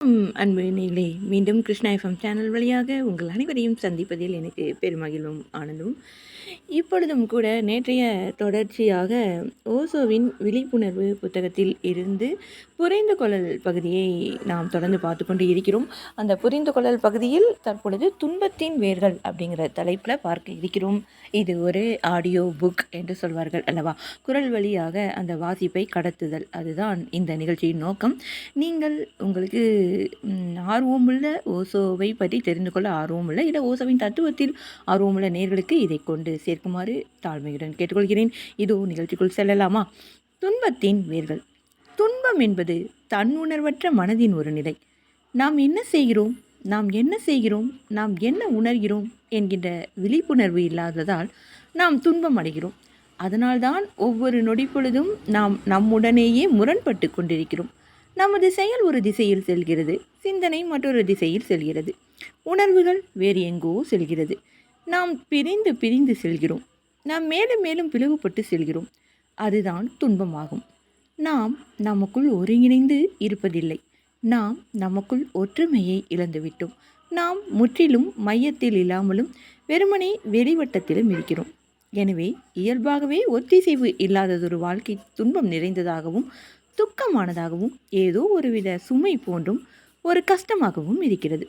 அன்பு நேயர்களே மீண்டும் கிருஷ்ணா எஃப்எம் சேனல் வழியாக உங்கள் அனைவரையும் சந்திப்பதில் எனக்கு பெருமகிழ்வும் ஆனந்தும் இப்பொழுதும் கூட நேற்றைய தொடர்ச்சியாக ஓசோவின் விழிப்புணர்வு புத்தகத்தில் இருந்து புரிந்து கொள்ளல் பகுதியை நாம் தொடர்ந்து பார்த்து கொண்டு இருக்கிறோம். அந்த புரிந்து கொள்ளல் பகுதியில் தற்பொழுது துன்பத்தின் வேர்கள் அப்படிங்கிற தலைப்பில் பார்க்க இருக்கிறோம். இது ஒரு ஆடியோ புக் என்று சொல்வார்கள் அல்லவா? குரல் வழியாக அந்த வாசிப்பை கடத்துதல். அதுதான் இந்த நிகழ்ச்சியின் நோக்கம். நீங்கள் உங்களுக்கு ஆர்வமுள்ள ஓசோவை பற்றி தெரிந்து கொள்ள ஆர்வமுள்ள இல்லை ஓசோவின் தத்துவத்தில் ஆர்வமுள்ள நேர்களுக்கு இதை கொண்டு சேர்க்குமாறு தாழ்மையுடன் கேட்டுக்கொள்கிறேன். இதோ நிகழ்ச்சிக்குள் செல்லலாமா? துன்பத்தின் வேர்கள். துன்பம் என்பது தன்னுணர்வற்ற மனதின் ஒரு நிலை. நாம் என்ன செய்கிறோம்? நாம் என்ன செய்கிறோம்? நாம் என்ன உணர்கிறோம்? என்கின்ற விழிப்புணர்வு இல்லாததால் நாம் துன்பம் அடைகிறோம். அதனால்தான் ஒவ்வொரு நொடிப்பொழுதும் நாம் நம்முடனேயே முரண்பட்டு கொண்டிருக்கிறோம். நமது செயல் ஒரு திசையில் செல்கிறது. சிந்தனை மற்றொரு திசையில் செல்கிறது. உணர்வுகள் வேறு எங்கோ செல்கிறது. நாம் பிரிந்து பிரிந்து செல்கிறோம். நாம் மேலும் மேலும் பிளவுபட்டு செல்கிறோம். அதுதான் துன்பமாகும். நாம் நமக்குள் ஒருங்கிணைந்து இருப்பதில்லை. நாம் நமக்குள் ஒற்றுமையை இழந்துவிட்டோம். நாம் முற்றிலும் மையத்தில் இல்லாமலும் வெறுமனே வெளிவட்டத்திலும் இருக்கிறோம். எனவே இயல்பாகவே ஒத்திசைவு இல்லாததொரு வாழ்க்கை துன்பம் நிறைந்ததாகவும் துக்கமானதாகவும் ஏதோ ஒருவித சுமை போன்றும் ஒரு கஷ்டமாகவும் இருக்கிறது.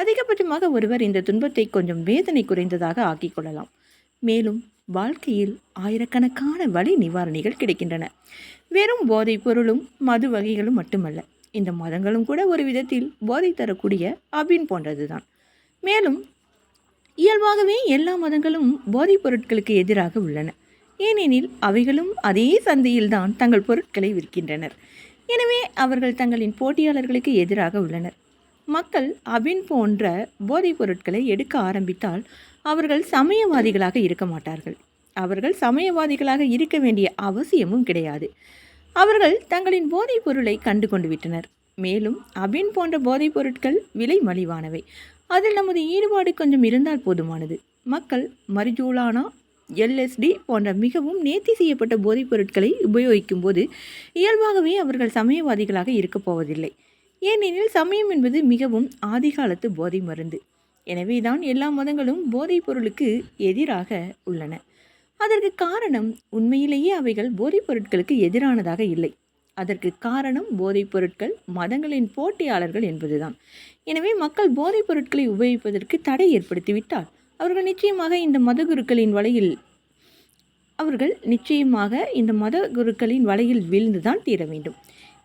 அதிகபட்சமாக ஒருவர் இந்த துன்பத்தை கொஞ்சம் வேதனை குறைந்ததாக ஆக்கிக் கொள்ளலாம் மேலும் வாழ்க்கையில் ஆயிரக்கணக்கான வழி நிவாரணிகள் கிடைக்கின்றன. வெறும் போதைப் பொருளும் மது வகைகளும் மட்டுமல்ல இந்த மதங்களும் கூட ஒரு விதத்தில் போதை தரக்கூடிய அபின் போன்றதுதான். மேலும் இயல்பாகவே எல்லா மதங்களும் போதைப் பொருட்களுக்கு எதிராக உள்ளன. ஏனெனில் அவைகளும் அதே சந்தையில்தான் தங்கள் பொருட்களை விற்கின்றனர். எனவே அவர்கள் தங்களின் போட்டியாளர்களுக்கு எதிராக உள்ளனர். மக்கள் அபின் போன்ற போதைப் பொருட்களை எடுக்க ஆரம்பித்தால் அவர்கள் சமயவாதிகளாக இருக்க மாட்டார்கள். அவர்கள் சமயவாதிகளாக இருக்க வேண்டிய அவசியமும் கிடையாது. அவர்கள் தங்களின் போதைப் பொருளை கண்டு கொண்டு விட்டனர். மேலும் அபின் போன்ற போதைப் பொருட்கள் விலை மலிவானவை. அதில் நமது ஈடுபாடு கொஞ்சம் இருந்தால் போதுமானது. மக்கள் மரிஜூலானா எல்எஸ்டி போன்ற மிகவும் நேர்த்தி செய்யப்பட்ட போதைப் பொருட்களை உபயோகிக்கும் போது இயல்பாகவே அவர்கள் சமயவாதிகளாக இருக்கப் போவதில்லை. ஏனெனில் சமயம் என்பது மிகவும் ஆதிகாலத்து போதை மருந்து. எனவேதான் எல்லா மதங்களும் போதைப் பொருளுக்கு எதிராக உள்ளன. அதற்கு காரணம் உண்மையிலேயே அவைகள் போதைப் பொருட்களுக்கு எதிரானதாக இல்லை. அதற்கு காரணம் போதைப் பொருட்கள் மதங்களின் போட்டியாளர்கள் என்பதுதான். எனவே மக்கள் போதைப் பொருட்களை உபயோகிப்பதற்கு தடை ஏற்படுத்திவிட்டால் அவர்கள் நிச்சயமாக இந்த மதகுருக்களின் வலையில் அவர்கள் நிச்சயமாக இந்த மத குருக்களின் வலையில் வீழ்ந்துதான் தீர வேண்டும்.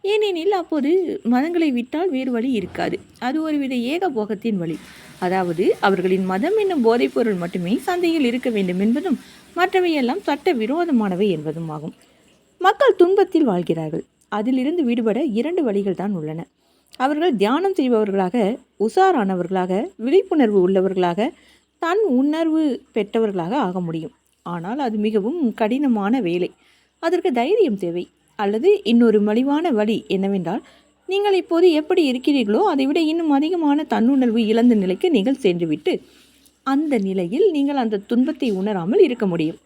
ஏனெனில் அப்போது மதங்களை விட்டால் வேறு வழி இருக்காது. அது ஒருவித ஏகபோகத்தின் வழி. அதாவது அவர்களின் மதம் என்னும் போதைப்பொருள் மட்டுமே சந்தையில் இருக்க வேண்டும் என்பதும் மற்றவையெல்லாம் சட்ட விரோதமானவை என்பதும் ஆகும். மக்கள் துன்பத்தில் வாழ்கிறார்கள். அதிலிருந்து விடுபட இரண்டு வழிகள் தான் உள்ளன. அவர்கள் தியானம் செய்பவர்களாக உஷாரானவர்களாக விழிப்புணர்வு உள்ளவர்களாக தன் உணர்வு பெற்றவர்களாக ஆக முடியும். ஆனால் அது மிகவும் கடினமான வேலை. அதற்கு தைரியம் தேவை. அல்லது இன்னொரு மலிவான வழி என்னவென்றால் நீங்கள் இப்போது எப்படி இருக்கிறீர்களோ அதைவிட இன்னும் அதிகமான தன்னுணர்வு இழந்த நிலைக்கு நீங்கள் சென்றுவிட்டு அந்த நிலையில் நீங்கள் அந்த துன்பத்தை உணராமல் இருக்க முடியும்.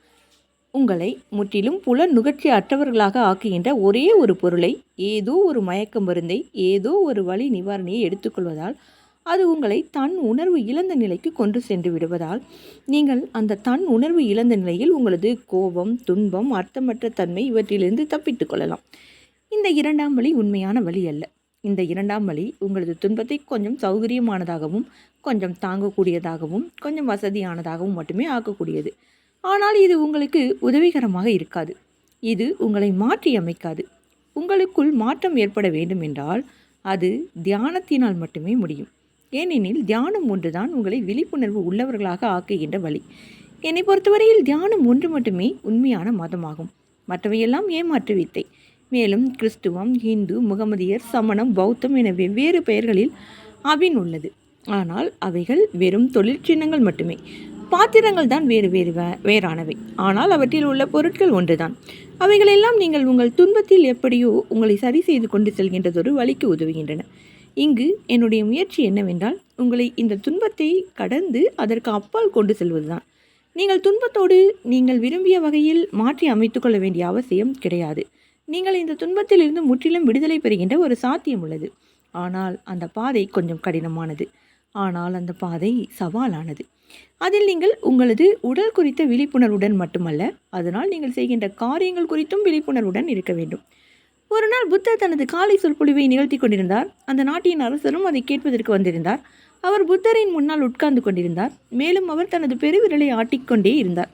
உங்களை முற்றிலும் புல நுகர்ச்சி அற்றவர்களாக ஆக்குகின்ற ஒரே ஒரு பொருளை ஏதோ ஒரு மயக்க மருந்தை ஏதோ ஒரு வழி நிவாரணியை எடுத்துக்கொள்வதால் அது உங்களை தன் உணர்வு இழந்த நிலைக்கு கொண்டு சென்று விடுவதால் நீங்கள் அந்த தன் உணர்வு இழந்த நிலையில் உங்களது கோபம் துன்பம் அர்த்தமற்ற தன்மை இவற்றிலிருந்து தப்பித்துக் கொள்ளலாம். இந்த இரண்டாம் வழி உண்மையான வழி அல்ல. இந்த இரண்டாம் வழி உங்களது துன்பத்தை கொஞ்சம் சௌகரியமானதாகவும் கொஞ்சம் தாங்கக்கூடியதாகவும் கொஞ்சம் வசதியானதாகவும் மட்டுமே ஆக்கக்கூடியது. ஆனால் இது உங்களுக்கு உதவிகரமாக இருக்காது. இது உங்களை மாற்றி அமைக்காது உங்களுக்குள் மாற்றம் ஏற்பட வேண்டும் என்றால் அது தியானத்தினால் மட்டுமே முடியும். ஏனெனில் தியானம் ஒன்றுதான் உங்களை விழிப்புணர்வு உள்ளவர்களாக ஆக்குகின்ற வழி. என்னை பொறுத்தவரையில் தியானம் ஒன்று மட்டுமே உண்மையான மதமாகும். மற்றவையெல்லாம் ஏமாற்று வித்தை மேலும் கிறிஸ்துவம் இந்து முகமதியர் சமணம் பௌத்தம் என வெவ்வேறு பெயர்களில் அபின் உள்ளது. ஆனால் அவைகள் வெறும் தொழிற்சின்னங்கள் மட்டுமே. பாத்திரங்கள் தான் வேறு வேறு வே- வேறானவை. ஆனால் அவற்றில் உள்ள பொருட்கள் ஒன்றுதான். அவைகளெல்லாம் நீங்கள் உங்கள் துன்பத்தில் எப்படியோ உங்களை சரி செய்து கொண்டு செல்கின்றதொரு வழிக்கு உதவுகின்றன. இங்கு என்னுடைய முயற்சி என்னவென்றால் உங்களை இந்த துன்பத்தை கடந்து அதற்கு அப்பால் கொண்டு செல்வதுதான். நீங்கள் துன்பத்தோடு நீங்கள் விரும்பிய வகையில் மாற்றி அமைத்துக்கொள்ள வேண்டிய அவசியம் கிடையாது. நீங்கள் இந்த துன்பத்திலிருந்து முற்றிலும் விடுதலை பெறுகின்ற ஒரு சாத்தியம் உள்ளது. ஆனால் அந்த பாதை கொஞ்சம் கடினமானது. ஆனால் அந்த பாதை சவாலானது. அதில் நீங்கள் உங்களது உடல் குறித்த விழிப்புணர்வுடன் மட்டுமல்ல அதனால் நீங்கள் செய்கின்ற காரியங்கள் குறித்தும் விழிப்புணர்வுடன் இருக்க வேண்டும். ஒரு நாள் புத்தர் தனது காலை சொற்பொழிவை நிகழ்த்தி கொண்டிருந்தார். அந்த நாட்டின் அரசரும் அதை கேட்பதற்கு வந்திருந்தார். அவர் புத்தரின் முன்னால் உட்கார்ந்து கொண்டிருந்தார். மேலும் அவர் தனது பெருவிரலை ஆட்டிக்கொண்டே இருந்தார்.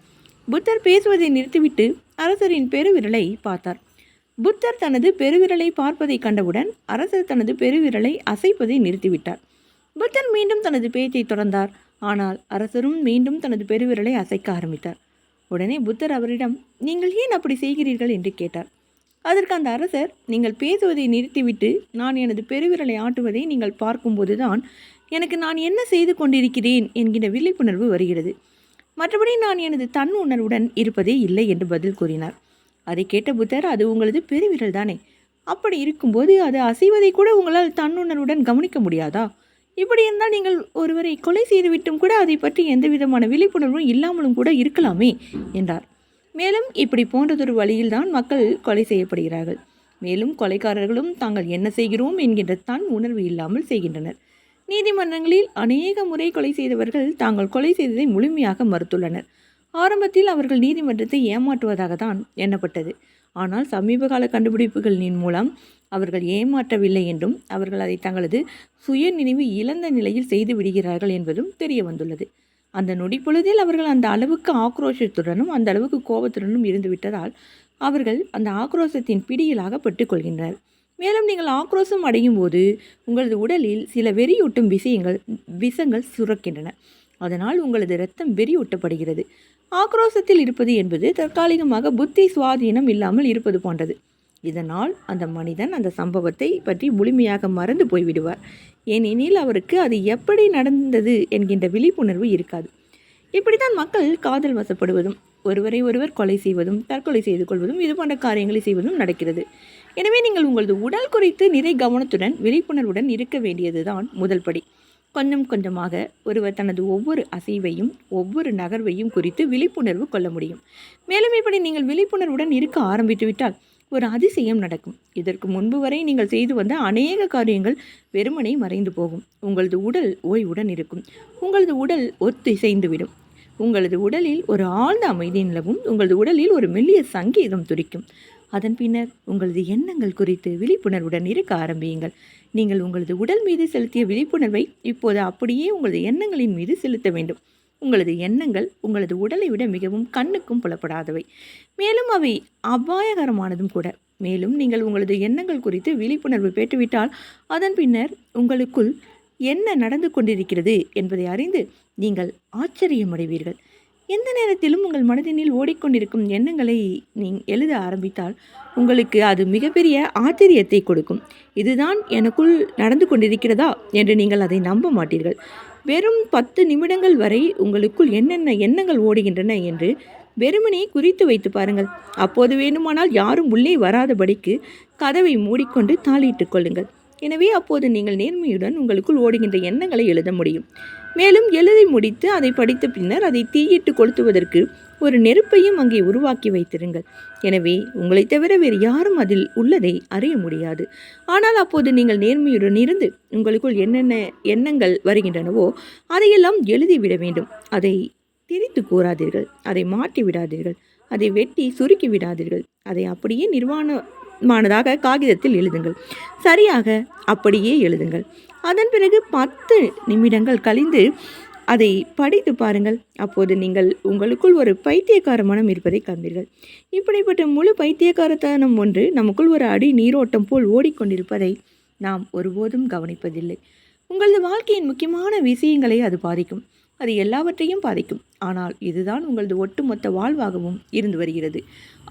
புத்தர் பேசுவதை நிறுத்திவிட்டு அரசரின் பெருவிரலை பார்த்தார். புத்தர் தனது பெருவிரலை பார்ப்பதை கண்டவுடன் அரசர் தனது பெருவிரலை அசைப்பதை நிறுத்திவிட்டார். புத்தர் மீண்டும் தனது பேச்சை தொடர்ந்தார். ஆனால் அரசரும் மீண்டும் தனது பெருவிரலை அசைக்க ஆரம்பித்தார். உடனே புத்தர் அவரிடம் நீங்கள் ஏன் அப்படி செய்கிறீர்கள்? என்று கேட்டார். அதற்கு அந்த அரசர் நீங்கள் பேசுவதை நிறுத்திவிட்டு நான் எனது பெருவிரலை ஆட்டுவதை நீங்கள் பார்க்கும்போதுதான் எனக்கு நான் என்ன செய்து கொண்டிருக்கிறேன் என்கிற விழிப்புணர்வு வருகிறது. மற்றபடி நான் எனது தன் உணர்வுடன் இருப்பதே இல்லை என்று பதில் கூறினார். அதை கேட்ட புத்தர் அது உங்களது பெருவிரல் தானே? அப்படி இருக்கும்போது அது அசைவதை கூட உங்களால் தன்னுணர்வுடன் கவனிக்க முடியாதா? இப்படி இருந்தால் நீங்கள் ஒருவரை கொலை செய்துவிட்டும் கூட அதை பற்றி எந்த விதமான விழிப்புணர்வும் இல்லாமலும் கூட இருக்கலாமே என்றார். மேலும் இப்படி போன்றதொரு வழியில்தான் மக்கள் கொலை செய்யப்படுகிறார்கள். மேலும் கொலைக்காரர்களும் தாங்கள் என்ன செய்கிறோம் என்கின்ற தான் உணர்வு இல்லாமல் செய்கின்றனர். நீதிமன்றங்களில் அநேக முறை கொலை செய்தவர்கள் தாங்கள் கொலை செய்ததை முழுமையாக மறுத்துள்ளனர். ஆரம்பத்தில் அவர்கள் நீதிமன்றத்தை ஏமாற்றுவதாக தான் எண்ணப்பட்டது. ஆனால் சமீபகால கண்டுபிடிப்புகளின் மூலம் அவர்கள் ஏமாற்றவில்லை என்றும் அவர்கள் அதை தங்களது சுய நினைவு இழந்த நிலையில் செய்து விடுகிறார்கள் என்பதும் தெரிய வந்துள்ளது அந்த நொடிப்பொழுதில் அவர்கள் அந்த அளவுக்கு ஆக்ரோஷத்துடனும் அந்த அளவுக்கு கோபத்துடனும் இருந்து விட்டதால் அவர்கள் அந்த ஆக்ரோஷத்தின் பிடியில் அகப்பட்டுக்கொள்கின்றனர் மேலும் நீங்கள் ஆக்ரோஷம் அடையும் போது உங்களது உடலில் சில வெறியூட்டும் விஷயங்கள் விஷங்கள் சுரக்கின்றன. அதனால் உங்களது இரத்தம் வெறியூட்டப்படுகிறது. ஆக்ரோஷத்தில் இருப்பது என்பது தற்காலிகமாக புத்தி சுவாதீனம் இல்லாமல் இருப்பது போன்றது. இதனால் அந்த மனிதன் அந்த சம்பவத்தை பற்றி முழுமையாக மறந்து போய்விடுவார். ஏனெனில் அவருக்கு அது எப்படி நடந்தது என்கின்ற விழிப்புணர்வு இருக்காது. இப்படித்தான் மக்கள் காதல் வசப்படுவதும் ஒருவரை ஒருவர் கொலை செய்வதும் தற்கொலை செய்து கொள்வதும் இது போன்ற காரியங்களை செய்வதும் நடக்கிறது. எனவே நீங்கள் உங்களது உடல் குறித்து நிறை கவனத்துடன் விழிப்புணர்வுடன் இருக்க வேண்டியதுதான் முதல் படி. கொஞ்சம் கொஞ்சமாக ஒருவர் தனது ஒவ்வொரு அசைவையும் ஒவ்வொரு நகர்வையும் குறித்து விழிப்புணர்வு கொள்ள முடியும். மேலும் இப்படி நீங்கள் விழிப்புணர்வுடன் இருக்க ஆரம்பித்துவிட்டால் ஒரு அதிசயம் நடக்கும். இதற்கு முன்பு வரை நீங்கள் செய்து வந்த அநேக காரியங்கள் வெறுமனை மறைந்து போகும். உங்களது உடல் ஓய்வுடன் இருக்கும். உங்களது உடல் ஒத்திசைந்துவிடும். உங்களது உடலில் ஒரு ஆழ்ந்த அமைதி நிலவும். உங்களது உடலில் ஒரு மெல்லிய சங்கீதம் துடிக்கும் அதன் பின்னர் உங்களது எண்ணங்கள் குறித்து விழிப்புணர்வுடன் இருக்க ஆரம்பியுங்கள். நீங்கள் உங்களது உடல் மீது செலுத்திய விழிப்புணர்வை இப்போது அப்படியே உங்களது எண்ணங்களின் மீது செலுத்த வேண்டும். உங்களது எண்ணங்கள் உங்களது உடலை விட மிகவும் கண்ணுக்கும் புலப்படாதவை. மேலும் அவை அபாயகரமானதும் கூட. மேலும் நீங்கள் உங்களது எண்ணங்கள் குறித்து விழிப்புணர்வு பெற்றுவிட்டால் அதன் பின்னர் உங்களுக்குள் என்ன நடந்து கொண்டிருக்கிறது என்பதை அறிந்து நீங்கள் ஆச்சரியமடைவீர்கள். எந்த நேரத்திலும் உங்கள் மனதினில் ஓடிக்கொண்டிருக்கும் எண்ணங்களை நீ எழுத ஆரம்பித்தால் உங்களுக்கு அது மிகப்பெரிய ஆச்சரியத்தை கொடுக்கும். இதுதான் எனக்குள் நடந்து கொண்டிருக்கிறதா என்று நீங்கள் அதை நம்ப மாட்டீர்கள். வெறும் பத்து நிமிடங்கள் வரை உங்களுக்குள் என்னென்ன எண்ணங்கள் ஓடுகின்றன என்று வெறுமனே குறித்து வைத்து பாருங்கள். அப்போது வேண்டுமானால் யாரும் உள்ளே வராதபடிக்கு கதவை மூடிக்கொண்டு தாளிட்டுக் கொள்ளுங்கள். எனவே அப்போது நீங்கள் நேர்மையுடன் உங்களுக்குள் ஓடுகின்ற எண்ணங்களை எழுத முடியும். மேலும் எழுதி முடித்து அதை படித்த பின்னர் அதை தீயிட்டு கொளுத்துவதற்கு ஒரு நெருப்பையும் அங்கே உருவாக்கி வைத்திருங்கள். எனவே உங்களை தவிர வேறு யாரும் அதில் உள்ளதை அறிய முடியாது. ஆனால் அப்போது நீங்கள் நேர்மையுடன் இருந்து உங்களுக்குள் என்னென்ன எண்ணங்கள் வருகின்றனவோ அதையெல்லாம் எழுதிவிட வேண்டும். அதை திரித்து கூறாதீர்கள். அதை மாட்டி விடாதீர்கள் அதை வெட்டி சுருக்கி விடாதீர்கள் அதை அப்படியே நிர்வாண மானதாக காகிதத்தில் எழுதுங்கள். சரியாக அப்படியே எழுதுங்கள். அதன் பிறகு பத்து நிமிடங்கள் கழிந்து அதை படித்து பாருங்கள். அப்போது நீங்கள் உங்களுக்குள் ஒரு பைத்தியக்கார மனம் இருப்பதை காண்பீர்கள். இப்படிப்பட்ட முழு பைத்தியக்காரத்தனம் ஒன்று நமக்குள் ஒரு அடி நீரோட்டம் போல் ஓடிக்கொண்டிருப்பதை நாம் ஒருபோதும் கவனிப்பதில்லை. உங்களது வாழ்க்கையின் முக்கியமான விஷயங்களை அது பாதிக்கும். அது எல்லாவற்றையும் பாதிக்கும். ஆனால் இதுதான் உங்களது ஒட்டுமொத்த வாழ்வாகவும் இருந்து வருகிறது.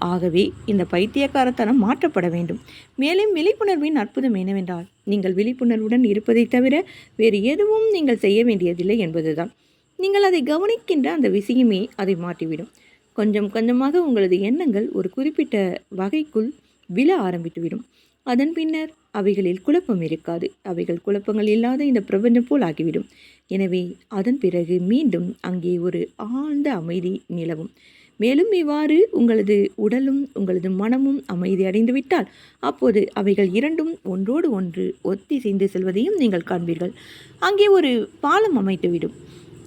ஆகவே இந்த பைத்தியக்காரத்தனம் மாற்றப்பட வேண்டும். மேலும் விழிப்புணர்வின் அற்புதம் என்னவென்றால் நீங்கள் விழிப்புணர்வுடன் இருப்பதை தவிர வேறு எதுவும் நீங்கள் செய்ய வேண்டியதில்லை என்பதுதான். நீங்கள் அதை கவனிக்கின்ற அந்த விஷயமே அதை மாற்றிவிடும். கொஞ்சம் கொஞ்சமாக உங்களது எண்ணங்கள் ஒரு குறிப்பிட்ட வகைக்குள் விழ ஆரம்பித்துவிடும். அதன் பின்னர் அவைகளில் குழப்பம் இருக்காது. அவைகள் குழப்பங்கள் இல்லாத இந்த பிரபஞ்சம் போல் ஆகிவிடும். எனவே அதன் பிறகு மீண்டும் அங்கே ஒரு ஆழ்ந்த அமைதி நிலவும். மேலும் இவ்வாறு உங்களது உடலும் உங்களது மனமும் அமைதி அடைந்துவிட்டால் அப்போது அவைகள் இரண்டும் ஒன்றோடு ஒன்று ஒத்திசைந்து செல்வதையும் நீங்கள் காண்பீர்கள். அங்கே ஒரு பாலம் அமைத்துவிடும்.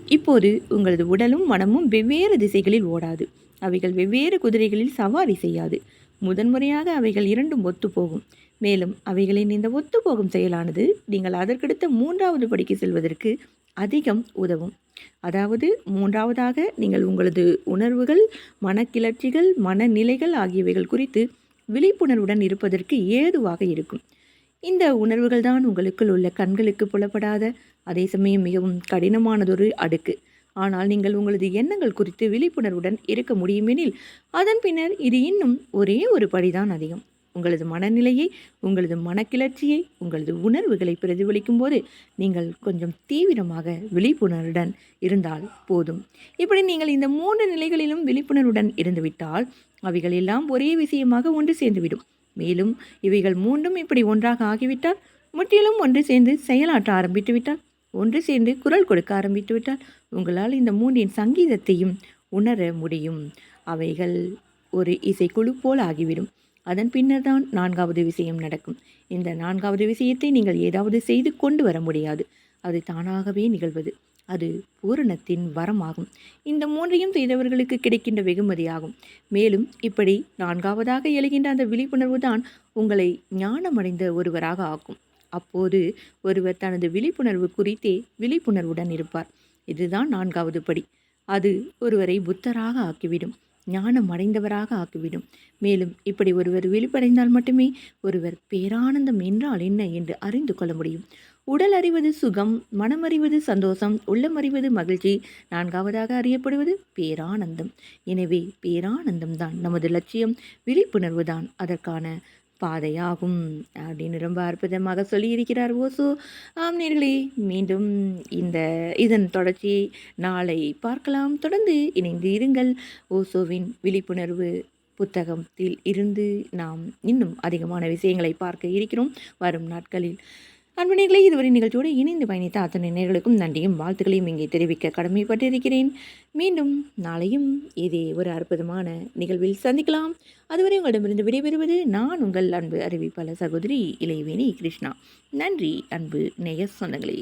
இப்போது உங்களது உடலும் மனமும் வெவ்வேறு திசைகளில் ஓடாது. அவைகள் வெவ்வேறு குதிரைகளில் சவாரி செய்யாது. முதன்முறையாக அவைகள் இரண்டும் ஒத்துப்போகும். மேலும் அவைகளின் இந்த ஒத்துப்போகும் செயலானது நீங்கள் அதற்கடுத்த மூன்றாவது படிக்கு செல்வதற்கு அதிகம் உதவும். அதாவது மூன்றாவதாக நீங்கள் உங்களது உணர்வுகள் மனக்கிளர்ச்சிகள் மனநிலைகள் ஆகியவைகள் குறித்து விழிப்புணர்வுடன் இருப்பதற்கு ஏதுவாக இருக்கும். இந்த உணர்வுகள் தான் உங்களுக்குள் உள்ள கண்களுக்கு புலப்படாத அதே சமயம் மிகவும் கடினமானதொரு அடுக்கு. ஆனால் நீங்கள் உங்களது எண்ணங்கள் குறித்து விழிப்புணர்வுடன் இருக்க முடியுமெனில் அதன் பின்னர் இது இன்னும் ஒரே ஒரு படிதான் அதிகம். உங்களது மனநிலையை உங்களது மனக்கிளர்ச்சியை உங்களது உணர்வுகளை பிரதிபலிக்கும் போது நீங்கள் கொஞ்சம் தீவிரமாக விழிப்புணர்வுடன் இருந்தால் போதும். இப்படி நீங்கள் இந்த மூன்று நிலைகளிலும் விழிப்புணர்வுடன் இருந்துவிட்டால் அவைகள் எல்லாம் ஒரே விஷயமாக ஒன்று சேர்ந்துவிடும். மேலும் இவைகள் மூன்றும் இப்படி ஒன்றாக ஆகிவிட்டால் முற்றிலும் ஒன்று சேர்ந்து செயலாற்ற ஆரம்பித்து விட்டால் ஒன்று சேர்ந்து குரல் கொடுக்க ஆரம்பித்து விட்டால் உங்களால் இந்த மூன்றின் சங்கீதத்தையும் உணர முடியும். அவைகள் ஒரு இசைக்குழு போல் ஆகிவிடும். அதன் பின்னர் தான் நான்காவது விஷயம் நடக்கும். இந்த நான்காவது விஷயத்தை நீங்கள் ஏதாவது செய்து கொண்டு வர முடியாது. அது தானாகவே நிகழ்வது. அது பூரணத்தின் வரமாகும். இந்த மூன்றையும் செய்தவர்களுக்கு கிடைக்கின்ற வெகுமதியாகும். மேலும் இப்படி நான்காவதாக எழுகின்ற அந்த விழிப்புணர்வு தான் உங்களை ஞானமடைந்த ஒருவராக ஆக்கும். அப்போது ஒருவர் தனது விழிப்புணர்வு குறித்தே விழிப்புணர்வுடன் இருப்பார். இதுதான் நான்காவது படி. அது ஒருவரை புத்தராக ஆக்கிவிடும். ஞானம் அடைந்தவராக ஆக்கிவிடும். மேலும் இப்படி ஒருவர் விழிப்படைந்தால் மட்டுமே ஒருவர் பேரானந்தம் என்றால் என்ன என்று அறிந்து கொள்ள முடியும். உடல் அறிவது சுகம் மனம் அறிவது சந்தோஷம் உள்ளம் அறிவது மகிழ்ச்சி நான்காவதாக அறியப்படுவது பேரானந்தம். எனவே பேரானந்தம் தான் நமது லட்சியம் விழிப்புணர்வு தான். அதற்கான பாதையாகும் அப்படின்னு ரொம்ப அற்புதமாக சொல்லியிருக்கிறார் ஓசோ. ஆம் நேர்களே மீண்டும் இந்த இதன் தொடர்ச்சி நாளை பார்க்கலாம். தொடர்ந்து இணைந்து இருங்கள். ஓசோவின் விழிப்புணர்வு புத்தகத்தில் இருந்து நாம் இன்னும் அதிகமான விஷயங்களை பார்க்க இருக்கிறோம். வரும் நாட்களில் அன்பனைகளை இதுவரை நிகழ்ச்சியோடு இணைந்து பயணித்த அத்தனை நேர்களுக்கும் நன்றியும் வாழ்த்துக்களையும் இங்கே தெரிவிக்க கடமைப்பட்டிருக்கிறேன். மீண்டும் நாளையும் இதே ஒரு அற்புதமான நிகழ்வில் சந்திக்கலாம். அதுவரை உங்களிடமிருந்து விடைபெறுவது நான் உங்கள் அன்பு அறிவிப்பாளர் சகோதரி இளைவேணி கிருஷ்ணா. நன்றி அன்பு நேய சொந்தங்களே.